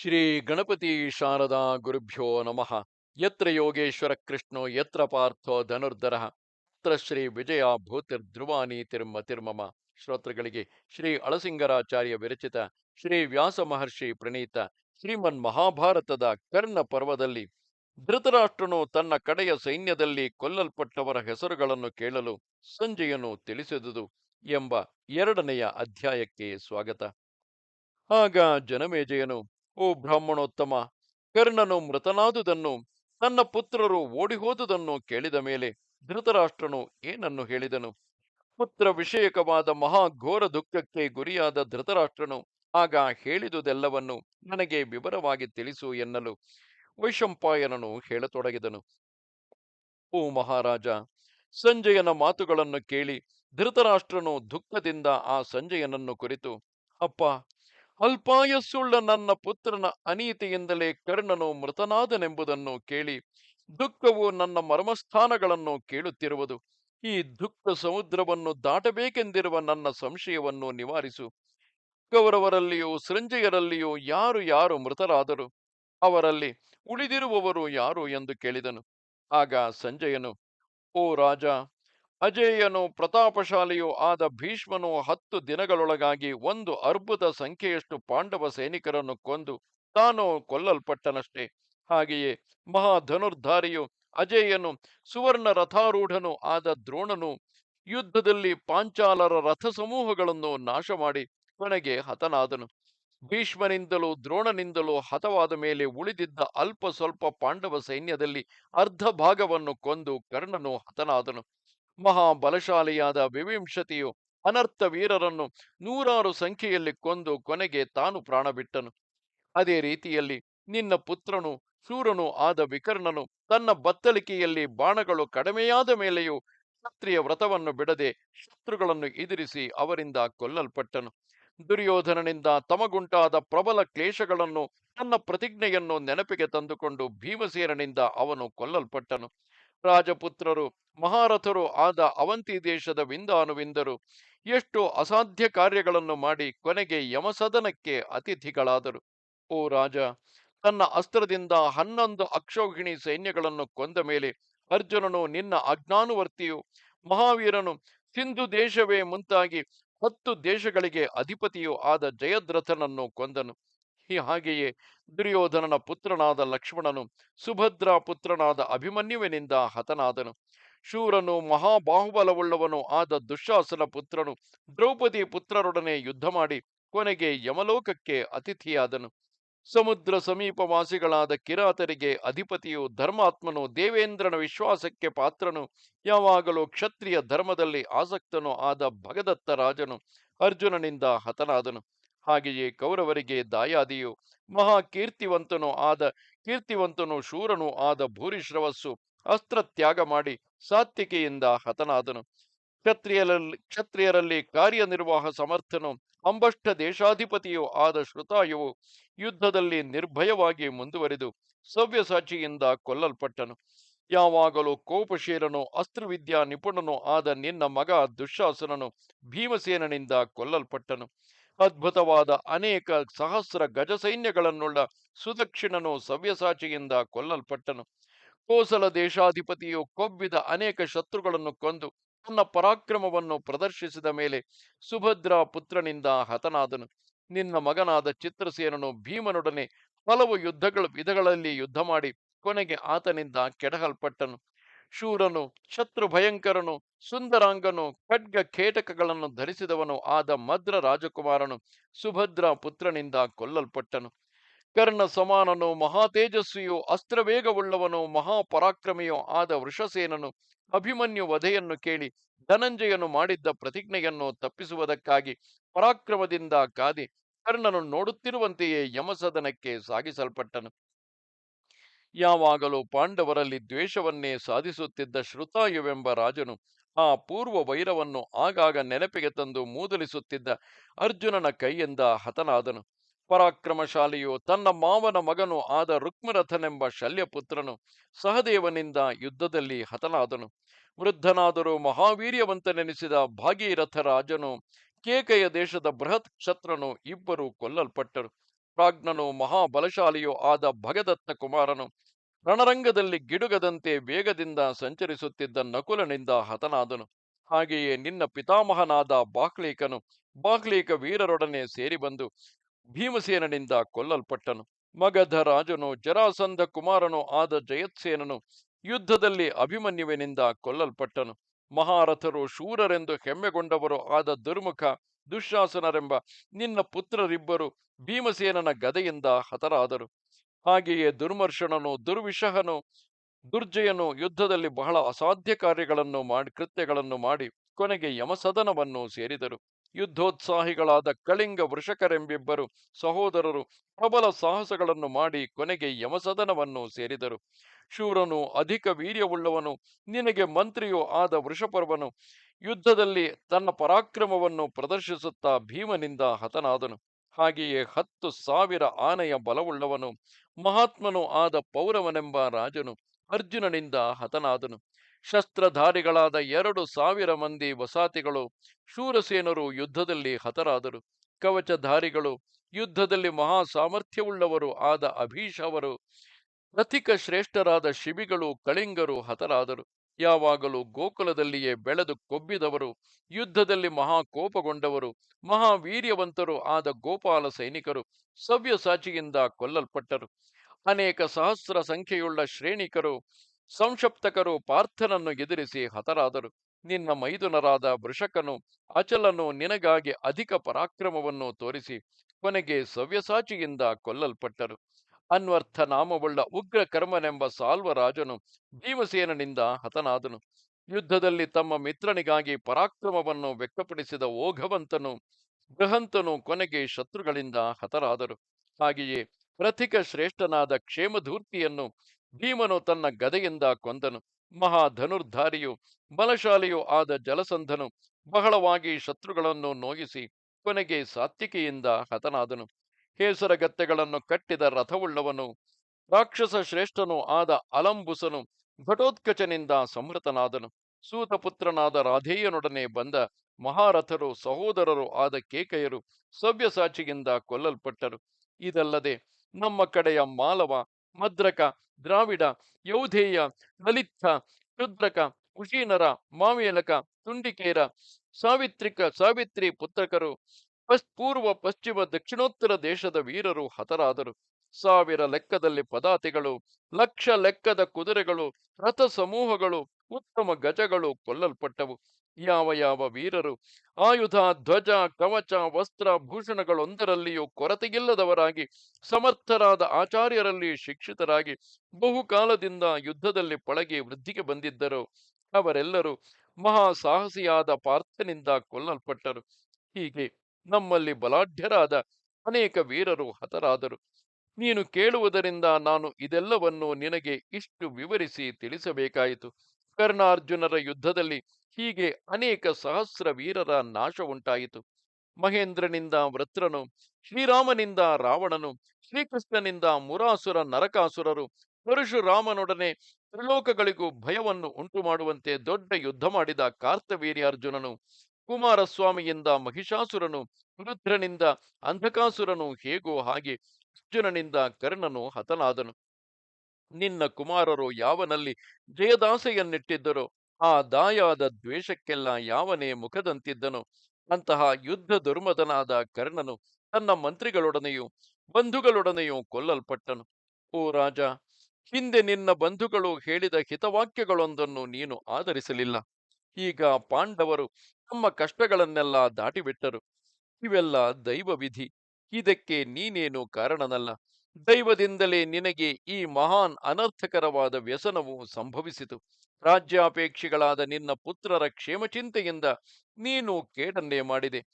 ಶ್ರೀ ಗಣಪತಿ ಶಾರದಾ ಗುರುಭ್ಯೋ ನಮಃ. ಯತ್ರ ಯೋಗೇಶ್ವರ ಕೃಷ್ಣೋ, ಯತ್ರ ಪಾರ್ಥೋ ಧನುರ್ಧರ ಯತ್ರ ಶ್ರೀ ವಿಜಯ ಭೂತಿರ್ಧ್ರುವಾನಿ ತಿರ್ಮ ತಿರ್ಮಮ. ಶ್ರೋತೃಗಳಿಗೆ ಶ್ರೀ ಅಳಸಿಂಗರಾಚಾರ್ಯ ವಿರಚಿತ ಶ್ರೀ ವ್ಯಾಸ ಮಹರ್ಷಿ ಪ್ರಣೀತ ಶ್ರೀಮನ್ ಮಹಾಭಾರತದ ಕರ್ಣ ಪರ್ವದಲ್ಲಿ ಧೃತರಾಷ್ಟ್ರನು ತನ್ನ ಕಡೆಯ ಸೈನ್ಯದಲ್ಲಿ ಕೊಲ್ಲಲ್ಪಟ್ಟವರ ಹೆಸರುಗಳನ್ನು ಕೇಳಲು ಸಂಜೆಯನ್ನು ತಿಳಿಸಿದುದು ಎಂಬ ಎರಡನೆಯ ಅಧ್ಯಾಯಕ್ಕೆ ಸ್ವಾಗತ. ಆಗ ಜನಮೇಜಯನು ಓ ಬ್ರಾಹ್ಮಣೋತ್ತಮ, ಕರ್ಣನು ಮೃತನಾದುದನ್ನು, ತನ್ನ ಪುತ್ರರು ಓಡಿಹೋದುದನ್ನು ಕೇಳಿದ ಮೇಲೆ ಧೃತರಾಷ್ಟ್ರನು ಏನನ್ನು ಹೇಳಿದನು? ಪುತ್ರ ವಿಷಯಕವಾದ ಮಹಾಘೋರ ದುಃಖಕ್ಕೆ ಗುರಿಯಾದ ಧೃತರಾಷ್ಟ್ರನು ಆಗ ಹೇಳಿದುದೆಲ್ಲವನ್ನು ನನಗೆ ವಿವರವಾಗಿ ತಿಳಿಸು ಎನ್ನಲು ವೈಶಂಪಾಯನನು ಹೇಳತೊಡಗಿದನು. ಓ ಮಹಾರಾಜ, ಸಂಜಯನ ಮಾತುಗಳನ್ನು ಕೇಳಿ ಧೃತರಾಷ್ಟ್ರನು ದುಃಖದಿಂದ ಆ ಸಂಜಯನನ್ನು ಕುರಿತು, ಅಪ್ಪ ಅಲ್ಪಾಯಸ್ಸುಳ್ಳ ನನ್ನ ಪುತ್ರನ ಅನೀತಿಯಿಂದಲೇ ಕರ್ಣನು ಮೃತನಾದನೆಂಬುದನ್ನು ಕೇಳಿ ದುಃಖವು ನನ್ನ ಮರ್ಮಸ್ಥಾನಗಳನ್ನು ಕೇಳುತ್ತಿರುವುದು. ಈ ದುಃಖ ಸಮುದ್ರವನ್ನು ದಾಟಬೇಕೆಂದಿರುವ ನನ್ನ ಸಂಶಯವನ್ನು ನಿವಾರಿಸು. ಕೌರವರಲ್ಲಿಯೂ ಸೃಂಜಯರಲ್ಲಿಯೂ ಯಾರು ಯಾರು ಮೃತರಾದರು? ಅವರಲ್ಲಿ ಉಳಿದಿರುವವರು ಯಾರು ಎಂದು ಕೇಳಿದನು. ಆಗ ಸಂಜಯನು, ಓ ರಾಜ ಅಜೇಯನು ಪ್ರತಾಪಶಾಲಿಯೂ ಆದ ಭೀಷ್ಮನು ಹತ್ತು ದಿನಗಳೊಳಗಾಗಿ ಒಂದು ಅರ್ಬುದ ಸಂಖ್ಯೆಯಷ್ಟು ಪಾಂಡವ ಸೈನಿಕರನ್ನು ಕೊಂದು ತಾನು ಕೊಲ್ಲಲ್ಪಟ್ಟನಷ್ಟೇ. ಹಾಗೆಯೇ ಮಹಾಧನುರ್ಧಾರಿಯು ಅಜೇಯನು ಸುವರ್ಣ ರಥಾರೂಢನು ಆದ ದ್ರೋಣನು ಯುದ್ಧದಲ್ಲಿ ಪಾಂಚಾಲರ ರಥ ಸಮೂಹಗಳನ್ನು ನಾಶ ಮಾಡಿ ಕೊನೆಗೆ ಹತನಾದನು. ಭೀಷ್ಮನಿಂದಲೂ ದ್ರೋಣನಿಂದಲೂ ಹತವಾದ ಮೇಲೆ ಉಳಿದಿದ್ದ ಅಲ್ಪ ಸ್ವಲ್ಪ ಪಾಂಡವ ಸೈನ್ಯದಲ್ಲಿ ಅರ್ಧ ಭಾಗವನ್ನು ಕೊಂದು ಕರ್ಣನು ಹತನಾದನು. ಮಹಾಬಲಶಾಲಿಯಾದ ವಿವಿಂಶತಿಯು ಅನರ್ಥ ವೀರರನ್ನು ನೂರಾರು ಸಂಖ್ಯೆಯಲ್ಲಿ ಕೊಂದು ಕೊನೆಗೆ ತಾನು ಪ್ರಾಣ ಬಿಟ್ಟನು ಅದೇ ರೀತಿಯಲ್ಲಿ ನಿನ್ನ ಪುತ್ರನು, ಶೂರನು ಆದ ವಿಕರ್ಣನು ತನ್ನ ಬತ್ತಲಿಕೆಯಲ್ಲಿ ಬಾಣಗಳು ಕಡಿಮೆಯಾದ ಮೇಲೆಯೂ ಕ್ಷತ್ರಿಯ ವ್ರತವನ್ನು ಬಿಡದೆ ಶತ್ರುಗಳನ್ನು ಎದುರಿಸಿ ಅವರಿಂದ ಕೊಲ್ಲಲ್ಪಟ್ಟನು. ದುರ್ಯೋಧನನಿಂದ ತಮಗುಂಟಾದ ಪ್ರಬಲ ಕ್ಲೇಶಗಳನ್ನು ತನ್ನ ಪ್ರತಿಜ್ಞೆಯನ್ನು ನೆನಪಿಗೆ ತಂದುಕೊಂಡು ಭೀಮಸೇನನಿಂದ ಅವನು ಕೊಲ್ಲಲ್ಪಟ್ಟನು. ರಾಜಪುತ್ರರು, ಮಹಾರಥರು ಆದ ಅವಂತಿ ದೇಶದ ವಿಂದಾನುವಿಂದರು. ಎಷ್ಟು ಅಸಾಧ್ಯ ಕಾರ್ಯಗಳನ್ನು ಮಾಡಿ ಕೊನೆಗೆ ಯಮಸದನಕ್ಕೆ ಅತಿಥಿಗಳಾದರು. ಓ ರಾಜ, ತನ್ನ ಅಸ್ತ್ರದಿಂದ ಹನ್ನೊಂದು ಅಕ್ಷೋಹಿಣಿ ಸೈನ್ಯಗಳನ್ನು ಕೊಂದ ಮೇಲೆ ಅರ್ಜುನನು ನಿನ್ನ ಅಜ್ಞಾನುವರ್ತಿಯು ಮಹಾವೀರನು ಸಿಂಧು ದೇಶವೇ ಮುಂತಾಗಿ ಹತ್ತು ದೇಶಗಳಿಗೆ ಅಧಿಪತಿಯೂ ಆದ ಜಯದ್ರಥನನ್ನು ಕೊಂದನು. ಹಾಗೆಯೇ ದುರ್ಯೋಧನನ ಪುತ್ರನಾದ ಲಕ್ಷ್ಮಣನು ಸುಭದ್ರ ಪುತ್ರನಾದ ಅಭಿಮನ್ಯುವಿನಿಂದ ಹತನಾದನು. ಶೂರನು ಮಹಾಬಾಹುಬಲವುಳ್ಳವನು ಆದ ದುಶ್ಶಾಸನ ಪುತ್ರನು ದ್ರೌಪದಿ ಪುತ್ರರೊಡನೆ ಯುದ್ಧ ಮಾಡಿ ಕೊನೆಗೆ ಯಮಲೋಕಕ್ಕೆ ಅತಿಥಿಯಾದನು. ಸಮುದ್ರ ಸಮೀಪವಾಸಿಗಳಾದ ಕಿರಾತರಿಗೆ ಅಧಿಪತಿಯು ಧರ್ಮಾತ್ಮನು ದೇವೇಂದ್ರನ ವಿಶ್ವಾಸಕ್ಕೆ ಪಾತ್ರನು. ಯಾವಾಗಲೂ ಕ್ಷತ್ರಿಯ ಧರ್ಮದಲ್ಲಿ ಆಸಕ್ತನು ಆದ ಭಗದತ್ತ ರಾಜನು ಅರ್ಜುನನಿಂದ ಹತನಾದನು. ಹಾಗೆಯೇ ಕೌರವರಿಗೆ ದಾಯಾದಿಯು ಮಹಾ ಕೀರ್ತಿವಂತನೋ ಆದ ಕೀರ್ತಿವಂತನು ಶೂರನು ಆದ ಭೂರಿಶ್ರವಸ್ಸು ಅಸ್ತ್ರ ತ್ಯಾಗ ಮಾಡಿ ಸಾತ್ವಿಕೆಯಿಂದ ಹತನಾದನು. ಕ್ಷತ್ರಿಯರಲ್ಲಿ ಕ್ಷತ್ರಿಯರಲ್ಲಿ ಕಾರ್ಯನಿರ್ವಾಹ ಸಮರ್ಥನು ಅಂಬಷ್ಟ ದೇಶಾಧಿಪತಿಯೂ ಆದ ಶ್ರುತಾಯುವು ಯುದ್ಧದಲ್ಲಿ ನಿರ್ಭಯವಾಗಿ ಮುಂದುವರಿದು ಸವ್ಯಸಾಚಿಯಿಂದ ಕೊಲ್ಲಲ್ಪಟ್ಟನು. ಯಾವಾಗಲೂ ಕೋಪಶೀಲನು, ಅಸ್ತ್ರವಿದ್ಯಾ ನಿಪುಣನು ಆದ ನಿನ್ನ ಮಗ ದುಶ್ಶಾಸನನು ಭೀಮಸೇನನಿಂದ ಕೊಲ್ಲಲ್ಪಟ್ಟನು. ಅದ್ಭುತವಾದ ಅನೇಕ ಸಹಸ್ರ ಗಜ ಸೈನ್ಯಗಳನ್ನುಳ್ಳ ಸುದಕ್ಷಿಣನು ಸವ್ಯಸಾಚಿಯಿಂದ ಕೊಲ್ಲಲ್ಪಟ್ಟನು. ಕೋಸಲ ದೇಶಾಧಿಪತಿಯು ಕೊಬ್ಬಿದ ಅನೇಕ ಶತ್ರುಗಳನ್ನು ಕೊಂದು ತನ್ನ ಪರಾಕ್ರಮವನ್ನು ಪ್ರದರ್ಶಿಸಿದ ಮೇಲೆ ಸುಭದ್ರಾ ಪುತ್ರನಿಂದ ಹತನಾದನು. ನಿನ್ನ ಮಗನಾದ ಚಿತ್ರಸೇನನು ಭೀಮನೊಡನೆ ಹಲವು ಯುದ್ಧಗಳ ವಿಧಗಳಲ್ಲಿ ಯುದ್ಧ ಮಾಡಿ ಕೊನೆಗೆ ಆತನಿಂದ ಕೆಡಹಲ್ಪಟ್ಟನು. ಶೂರನು ಶತ್ರು ಭಯಂಕರನು ಸುಂದರಾಂಗನು ಖಡ್ಗ ಖೇಟಕಗಳನ್ನು ಧರಿಸಿದವನು ಆದ ಮದ್ರ ರಾಜಕುಮಾರನು, ಸುಭದ್ರ ಪುತ್ರನಿಂದ ಕೊಲ್ಲಲ್ಪಟ್ಟನು. ಕರ್ಣ ಸಮಾನನು, ಮಹಾತೇಜಸ್ವಿಯು, ಅಸ್ತ್ರವೇಗವುಳ್ಳವನು, ಮಹಾಪರಾಕ್ರಮಿಯೋ ಆದ ವೃಷಸೇನನು, ಅಭಿಮನ್ಯು ವಧೆಯನ್ನು ಕೇಳಿ ಧನಂಜಯನು ಮಾಡಿದ್ದ ಪ್ರತಿಜ್ಞೆಯನ್ನು ತಪ್ಪಿಸುವುದಕ್ಕಾಗಿ ಪರಾಕ್ರಮದಿಂದ ಕಾದಿ ಕರ್ಣನು ನೋಡುತ್ತಿರುವಂತೆಯೇ ಯಮಸದನಕ್ಕೆ ಸಾಗಿಸಲ್ಪಟ್ಟನು. ಯಾವಾಗಲೂ ಪಾಂಡವರಲ್ಲಿ ದ್ವೇಷವನ್ನೇ ಸಾಧಿಸುತ್ತಿದ್ದ ಶ್ರುತಾಯುವೆಂಬ ರಾಜನು ಆ ಪೂರ್ವ ವೈರವನ್ನು ಆಗಾಗ ನೆನಪಿಗೆ ತಂದು ಮೂದಲಿಸುತ್ತಿದ್ದ ಅರ್ಜುನನ ಕೈಯಿಂದ ಹತನಾದನು. ಪರಾಕ್ರಮಶಾಲಿಯು ತನ್ನ ಮಾವನ ಮಗನು ಆದ ರುಕ್ಮರಥನೆಂಬ ಶಲ್ಯಪುತ್ರನು ಸಹದೇವನಿಂದ ಯುದ್ಧದಲ್ಲಿ ಹತನಾದನು. ವೃದ್ಧನಾದರೂ ಮಹಾವೀರ್ಯವಂತನೆನಿಸಿದ ಭಾಗೀರಥ ರಾಜನು ಕೇಕೆಯ ದೇಶದ ಬೃಹತ್ ಕ್ಷತ್ರನು ಇಬ್ಬರು ಕೊಲ್ಲಲ್ಪಟ್ಟರು. ಪ್ರಾಜ್ಞನು ಮಹಾಬಲಶಾಲಿಯೂ ಆದ ಭಗದತ್ತ ಕುಮಾರನು ರಣರಂಗದಲ್ಲಿ ಗಿಡುಗದಂತೆ ವೇಗದಿಂದ ಸಂಚರಿಸುತ್ತಿದ್ದ ನಕುಲನಿಂದ ಹತನಾದನು. ಹಾಗೆಯೇ ನಿನ್ನ ಪಿತಾಮಹನಾದ ಬಾಕ್ಲೀಕನು ಬಾಕ್ಲೀಕ ವೀರರೊಡನೆ ಸೇರಿಬಂದು ಭೀಮಸೇನನಿಂದ ಕೊಲ್ಲಲ್ಪಟ್ಟನು. ಮಗಧ ರಾಜನು ಜರಾಸಂಧ ಕುಮಾರನು ಆದ ಜಯತ್ಸೇನನು ಯುದ್ಧದಲ್ಲಿ ಅಭಿಮನ್ಯುವಿನಿಂದ ಕೊಲ್ಲಲ್ಪಟ್ಟನು. ಮಹಾರಥರು ಶೂರರೆಂದು ಹೆಮ್ಮೆಗೊಂಡವರು ಆದ ದುರ್ಮುಖ ದುಶ್ಯಾಸನರೆಂಬ ನಿನ್ನ ಪುತ್ರರಿಬ್ಬರು ಭೀಮಸೇನನ ಗದೆಯಿಂದ ಹತರಾದರು. ಹಾಗೆಯೇ ದುರ್ಮರ್ಷಣನು, ದುರ್ವಿಷಹನು, ದುರ್ಜಯನು ಯುದ್ಧದಲ್ಲಿ ಬಹಳ ಅಸಾಧ್ಯ ಕಾರ್ಯಗಳನ್ನು ಮಾಡಿ, ಕೃತ್ಯಗಳನ್ನು ಮಾಡಿ ಕೊನೆಗೆ ಯಮಸದನವನ್ನು ಸೇರಿದರು. ಯುದ್ಧೋತ್ಸಾಹಿಗಳಾದ ಕಳಿಂಗ ವೃಷಕರೆಂಬಿಬ್ಬರು ಸಹೋದರರು ಪ್ರಬಲ ಸಾಹಸಗಳನ್ನು ಮಾಡಿ ಕೊನೆಗೆ ಯಮಸದನವನ್ನು ಸೇರಿದರು. ಶೂರನು ಅಧಿಕ ವೀರ್ಯವುಳ್ಳವನು, ನಿನಗೆ ಮಂತ್ರಿಯೂ ಆದ ವೃಷಪರ್ವನು ಯುದ್ಧದಲ್ಲಿ ತನ್ನ ಪರಾಕ್ರಮವನ್ನು ಪ್ರದರ್ಶಿಸುತ್ತಾ ಭೀಮನಿಂದ ಹತನಾದನು. ಹಾಗೆಯೇ ಹತ್ತು ಸಾವಿರ ಆನೆಯ ಬಲವುಳ್ಳವನು ಮಹಾತ್ಮನು ಆದ ಪೌರವನೆಂಬ ರಾಜನು ಅರ್ಜುನನಿಂದ ಹತನಾದನು. ಶಸ್ತ್ರಧಾರಿಗಳಾದ ಎರಡು ಸಾವಿರ ಮಂದಿ ವಸಾತಿಗಳು ಶೂರಸೇನರು ಯುದ್ಧದಲ್ಲಿ ಹತರಾದರು. ಕವಚಧಾರಿಗಳು ಯುದ್ಧದಲ್ಲಿ ಮಹಾ ಸಾಮರ್ಥ್ಯವುಳ್ಳವರು ಆದ ಅಭೀಷವರು ಪ್ರತಿಕ ಶ್ರೇಷ್ಠರಾದ ಶಿಬಿಗಳು ಕಳಿಂಗರು ಹತರಾದರು. ಯಾವಾಗಲೂ ಗೋಕುಲದಲ್ಲಿಯೇ ಬೆಳೆದು ಕೊಬ್ಬಿದವರು, ಯುದ್ಧದಲ್ಲಿ ಮಹಾಕೋಪಗೊಂಡವರು, ಮಹಾವೀರ್ಯವಂತರು ಆದ ಗೋಪಾಲ ಸೈನಿಕರು ಸವ್ಯಸಾಚಿಯಿಂದ ಕೊಲ್ಲಲ್ಪಟ್ಟರು. ಅನೇಕ ಸಹಸ್ರ ಸಂಖ್ಯೆಯುಳ್ಳ ಶ್ರೇಣಿಕರು, ಸಂಶಪ್ತಕರು ಪಾರ್ಥನನ್ನು ಎದುರಿಸಿ ಹತರಾದರು. ನಿನ್ನ ಮೈದುನರಾದ ವೃಷಕನು ಅಚಲನು ನಿನಗಾಗಿ ಅಧಿಕ ಪರಾಕ್ರಮವನ್ನು ತೋರಿಸಿ ಕೊನೆಗೆ ಸವ್ಯಸಾಚಿಯಿಂದ ಕೊಲ್ಲಲ್ಪಟ್ಟರು. ಅನ್ವರ್ಥ ನಾಮವುಳ್ಳ ಉಗ್ರ ಕರ್ಮನೆಂಬ ಸಾಲ್ವರಾಜನು ಭೀಮಸೇನನಿಂದ ಹತನಾದನು. ಯುದ್ಧದಲ್ಲಿ ತಮ್ಮ ಮಿತ್ರನಿಗಾಗಿ ಪರಾಕ್ರಮವನ್ನು ವ್ಯಕ್ತಪಡಿಸಿದ ಓಘವಂತನು ಬೃಹಂತನು ಕೊನೆಗೆ ಶತ್ರುಗಳಿಂದ ಹತರಾದರು. ಹಾಗೆಯೇ ಪ್ರಥಿಕ ಶ್ರೇಷ್ಠನಾದ ಕ್ಷೇಮಧೂರ್ತಿಯನ್ನು ಭೀಮನು ತನ್ನ ಗದೆಯಿಂದ ಕೊಂದನು. ಮಹಾ ಧನುರ್ಧಾರಿಯು ಬಲಶಾಲಿಯೂ ಆದ ಜಲಸಂಧನು ಬಹಳವಾಗಿ ಶತ್ರುಗಳನ್ನು ನೋಯಿಸಿ ಕೊನೆಗೆ ಸಾತ್ವಿಕೆಯಿಂದ ಹತನಾದನು. ಹೇಸರಗತ್ತೆಗಳನ್ನು ಕಟ್ಟಿದ ರಥವುಳ್ಳವನು, ರಾಕ್ಷಸ ಶ್ರೇಷ್ಠನು ಆದ ಅಲಂಬುಸನು, ಘಟೋತ್ಕಚನಿಂದ ಸಂಹೃತನಾದನು. ಸೂತಪುತ್ರನಾದ ರಾಧೇಯನೊಡನೆ ಬಂದ ಮಹಾರಥರು, ಸಹೋದರರು ಆದ ಕೇಕೆಯರು ಸವ್ಯಸಾಚಿಯಿಂದ ಕೊಲ್ಲಲ್ಪಟ್ಟರು. ಇದಲ್ಲದೆ ನಮ್ಮ ಕಡೆಯ ಮಾಲವ, ಮದ್ರಕ, ದ್ರಾವಿಡ, ಯೌಧೇಯ ಲಲಿತ ಶುದ್ರಕ ಕುಶೀನರ ಮಾವೇಲಕ ತುಂಡಿಕೇರ, ಸಾವಿತ್ರಿಕ, ಸಾವಿತ್ರಿ ಪುತ್ರಕರು ಪೂರ್ವ, ಪಶ್ಚಿಮ, ದಕ್ಷಿಣೋತ್ತರ ದೇಶದ ವೀರರು ಹತರಾದರು. ಸಾವಿರ ಲೆಕ್ಕದಲ್ಲಿ ಪದಾತಿಗಳು, ಲಕ್ಷ ಲೆಕ್ಕದ ಕುದುರೆಗಳು, ರಥ ಸಮೂಹಗಳು, ಉತ್ತಮ ಗಜಗಳು ಕೊಲ್ಲಲ್ಪಟ್ಟವು. ಯಾವ ಯಾವ ವೀರರು ಆಯುಧ, ಧ್ವಜ, ಕವಚ, ವಸ್ತ್ರ, ಭೂಷಣಗಳೊಂದರಲ್ಲಿಯೂ ಕೊರತೆಗಿಲ್ಲದವರಾಗಿ, ಸಮರ್ಥರಾದ ಆಚಾರ್ಯರಲ್ಲಿ ಶಿಕ್ಷಿತರಾಗಿ ಬಹುಕಾಲದಿಂದ ಯುದ್ಧದಲ್ಲಿ ಪಳಗಿ ವೃದ್ಧಿಗೆ ಬಂದಿದ್ದರು. ಅವರೆಲ್ಲರೂ ಮಹಾ ಸಾಹಸಿಯಾದ ಪಾರ್ಥನಿಂದ ಕೊಲ್ಲಲ್ಪಟ್ಟರು. ಹೀಗೆ ನಮ್ಮಲ್ಲಿ ಬಲಾಢ್ಯರಾದ ಅನೇಕ ವೀರರು ಹತರಾದರು. ನೀನು ಕೇಳುವುದರಿಂದ ನಾನು ಇದೆಲ್ಲವನ್ನು ನಿನಗೆ ಇಷ್ಟು ವಿವರಿಸಿ ತಿಳಿಸಬೇಕಾಯಿತು. ಕರ್ಣಾರ್ಜುನರ ಯುದ್ಧದಲ್ಲಿ ಹೀಗೆ ಅನೇಕ ಸಹಸ್ರ ವೀರರ ನಾಶ ಉಂಟಾಯಿತು ಮಹೇಂದ್ರನಿಂದ ವೃತ್ರನು, ಶ್ರೀರಾಮನಿಂದ ರಾವಣನು, ಶ್ರೀಕೃಷ್ಣನಿಂದ ಮುರಾಸುರ ನರಕಾಸುರರು, ಪರಶುರಾಮನೊಡನೆ ತ್ರಿಲೋಕಗಳಿಗೂ ಭಯವನ್ನು ಉಂಟು ಮಾಡುವಂತೆ ದೊಡ್ಡ ಯುದ್ಧ ಮಾಡಿದ ಕಾರ್ತವೀರ್ಯಾರ್ಜುನನು ಕುಮಾರಸ್ವಾಮಿಯಿಂದ ಮಹಿಷಾಸುರನು, ರುದ್ರನಿಂದ ಅಂಧಕಾಸುರನು, ಹೇಗೋ ಹಾಗೆ ಅರ್ಜುನನಿಂದ ಕರ್ಣನು ಹತನಾದನು. ನಿನ್ನ ಕುಮಾರರು ಯಾವನಲ್ಲಿ ಜಯದಾಸೆಯನ್ನಿಟ್ಟಿದ್ದರೋ? ಆ ದಾಯಾದ ದ್ವೇಷಕ್ಕೆಲ್ಲ ಯಾವನೇ ಮುಖದಂತಿದ್ದನು? ಅಂತಹ ಯುದ್ಧ ದುರ್ಮದನಾದ ಕರ್ಣನು ತನ್ನ ಮಂತ್ರಿಗಳೊಡನೆಯೂ ಬಂಧುಗಳೊಡನೆಯೂ ಕೊಲ್ಲಲ್ಪಟ್ಟನು. ಓ ರಾಜ, ಹಿಂದೆ ನಿನ್ನ ಬಂಧುಗಳು ಹೇಳಿದ ಹಿತವಾಕ್ಯಗಳೊಂದನ್ನು ನೀನು ಆಧರಿಸಲಿಲ್ಲ. ಈಗ ಪಾಂಡವರು ತಮ್ಮ ಕಷ್ಟಗಳನ್ನೆಲ್ಲ ದಾಟಿಬಿಟ್ಟರು. ಇವೆಲ್ಲ ದೈವ ವಿಧಿ ಇದಕ್ಕೆ ನೀನೇನು ಕಾರಣನಲ್ಲ. ದೈವದಿಂದಲೇ ನಿನಗೆ ಈ ಮಹಾನ್ ಅನರ್ಥಕರವಾದ ವ್ಯಸನವು ಸಂಭವಿಸಿತು. ರಾಜ್ಯಾಪೇಕ್ಷಿಗಳಾದ ನಿನ್ನ ಪುತ್ರರ ಕ್ಷೇಮಚಿಂತೆಯಿಂದ ನೀನು ಕೇಡನ್ನೇ ಮಾಡಿದೆ.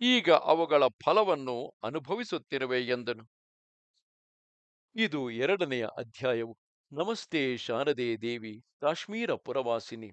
ಈಗ ಅವುಗಳ ಫಲವನ್ನು ಅನುಭವಿಸುತ್ತಿರುವೆ ಎಂದನು. ಇದು ಎರಡನೆಯ ಅಧ್ಯಾಯವು. ನಮಸ್ತೆ ಶಾರದೆ ದೇವಿ, ಕಾಶ್ಮೀರ ಪುರವಾಸಿನಿ.